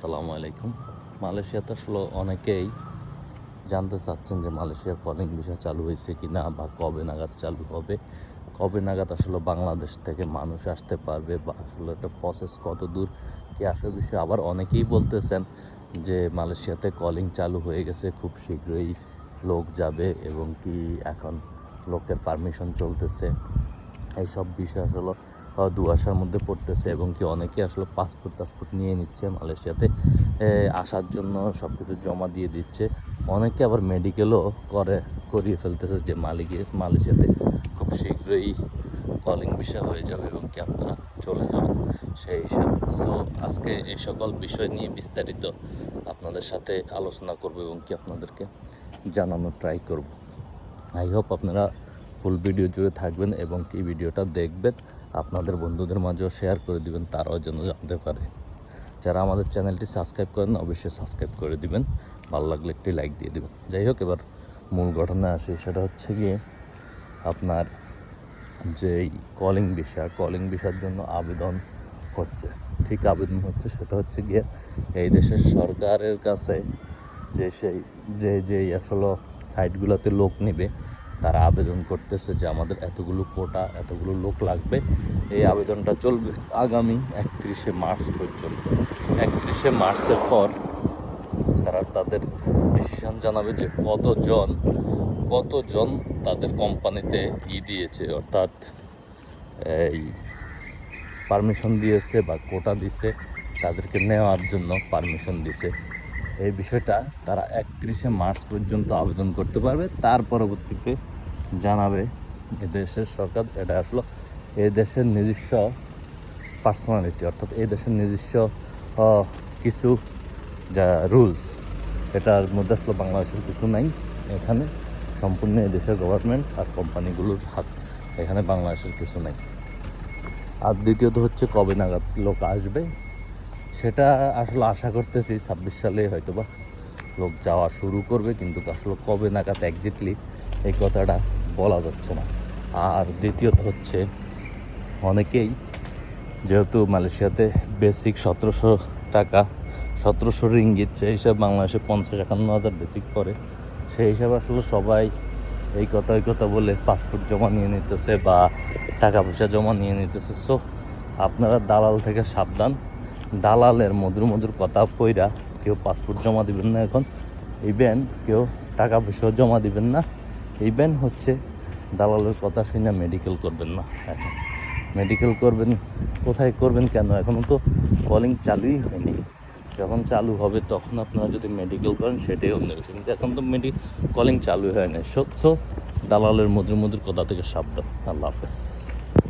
সালামু আলাইকুম। মালয়েশিয়াতে আসলে অনেকেই জানতে চাচ্ছেন যে মালয়েশিয়ার কলিং ভিসা চালু হয়েছে কি না বা কবে নাগাদ চালু হবে। কবে নাগাদ আসলে বাংলাদেশ থেকে মানুষ আসতে পারবে বা আসলে একটা প্রসেস কত দূর কি আসল বিষয়ে? আবার অনেকেই বলতেছেন যে মালয়েশিয়াতে কলিং চালু হয়ে গেছে, খুব শীঘ্রই লোক যাবে এবং কি এখন লোকের পারমিশন চলতেছে। এইসব বিষয় আসলে দুয়াশার মধ্যে পড়তেছে এবং কি অনেকে আসলে পাসপোর্ট টাসপোর্ট নিয়ে নিচ্ছে মালয়েশিয়াতে। আসার জন্য সব কিছু জমা দিয়ে দিচ্ছে। অনেকে আবার মেডিকেলও করে, করিয়ে ফেলতেছে যে মালিকে, মালয়েশিয়াতে খুব শীঘ্রই কলিং বিষয় হয়ে যাবে এবং কি আপনারা চলে যাবেন সেই হিসাবে। সো আজকে এই সকল বিষয় নিয়ে বিস্তারিত আপনাদের সাথে আলোচনা করব এবং কি আপনাদেরকে জানানোর ট্রাই করব। আই হোপ আপনারা ফুল ভিডিও জুড়ে থাকবেন এবং কি ভিডিওটা দেখবেন, আপনাদের বন্ধুদের মাঝেও শেয়ার করে দিবেন, তারাও যেন জানতে পারে। যারা আমাদের চ্যানেলটি সাবস্ক্রাইব করেন, অবশ্যই সাবস্ক্রাইব করে দিবেন। ভালো লাগলে একটি লাইক দিয়ে দিবেন। যাই হোক, এবার মূল ঘটনা আসে, সেটা হচ্ছে গিয়ে আপনার যেই কলিং বিষয় কলিং বিষয়ের জন্য আবেদন হচ্ছে। ঠিক আবেদন হচ্ছে, সেটা হচ্ছে গিয়ে এই দেশের সরকারের কাছে যে সেই, যে যে আসলে সাইটগুলোতে লোক নেবে তারা আবেদন করতেছে যে আমাদের এতগুলো কোটা, এতগুলো লোক লাগবে। এই আবেদনটা চলবে আগামী একত্রিশে মার্চ পর্যন্ত। একত্রিশে মার্চের পর তারা তাদের ডিসিশন জানাবে যে কতজন কতজন তাদের কোম্পানিতে ই দিয়েছে, অর্থাৎ, এই পারমিশন দিয়েছে বা কোটা দিছে, তাদেরকে নেওয়ার জন্য পারমিশন দিছে। এই বিষয়টা তারা একত্রিশে মার্চ পর্যন্ত আবেদন করতে পারবে। তার পরবর্তীতে জানাবে এদেশের সরকার এটা আসলো। এই দেশের নিজস্ব পার্সোনালিটি অর্থাৎ এই দেশের নিজস্ব কিছু, যা রুলস এটার মধ্যে আসলে বাংলাদেশের কিছু নাই। এখানে সম্পূর্ণ দেশের গভর্নমেন্ট আর কোম্পানিগুলোর হাত, এখানে বাংলাদেশের কিছু নাই। আর দ্বিতীয়ত হচ্ছে কবে নাগাদ লোক আসবে সেটা আসলে আশা করতেছি ছাব্বিশ সালে হয়তো বা লোক যাওয়া শুরু করবে, কিন্তু আসলে কবে নাগাদ একজিটলি এই কথাটা বলা যাচ্ছে না। আর দ্বিতীয়ত হচ্ছে, অনেকেই যেহেতু মালয়েশিয়াতে বেসিক সতেরোশো টাকা, সতেরোশো রিঙ্গিত, সেই হিসাবে বাংলাদেশে পঞ্চাশ একান্ন হাজার বেসিক পড়ে। সেই হিসাবে আসলে সবাই এই কথা ওই কথা বলে পাসপোর্ট জমা নিয়ে নিতেছে বা টাকা পয়সা জমা নিয়ে নিতেছে। সো আপনারা দালাল থেকে সাবধান। দালালের মধুর মধুর কথা কইরা কেউ পাসপোর্ট জমা দিবেন না এখন। ইভেন কেউ টাকা পয়সাও জমা দিবেন না। ইভেন হচ্ছে দালালের কথা শুনে মেডিকেল করবেন না। এখন মেডিকেল করবেন, কোথায় করবেন কেন? এখনও তো কলিং চালুই হয়নি। যখন চালু হবে তখন আপনারা যদি মেডিকেল করেন সেটাই অন্য বিষয়। কিন্তু এখন তো মেডি কলিং চালু হয় না সত্য দালালের মধুর মধুর কথা থেকে সাবধান। আল্লাহ হাফেজ।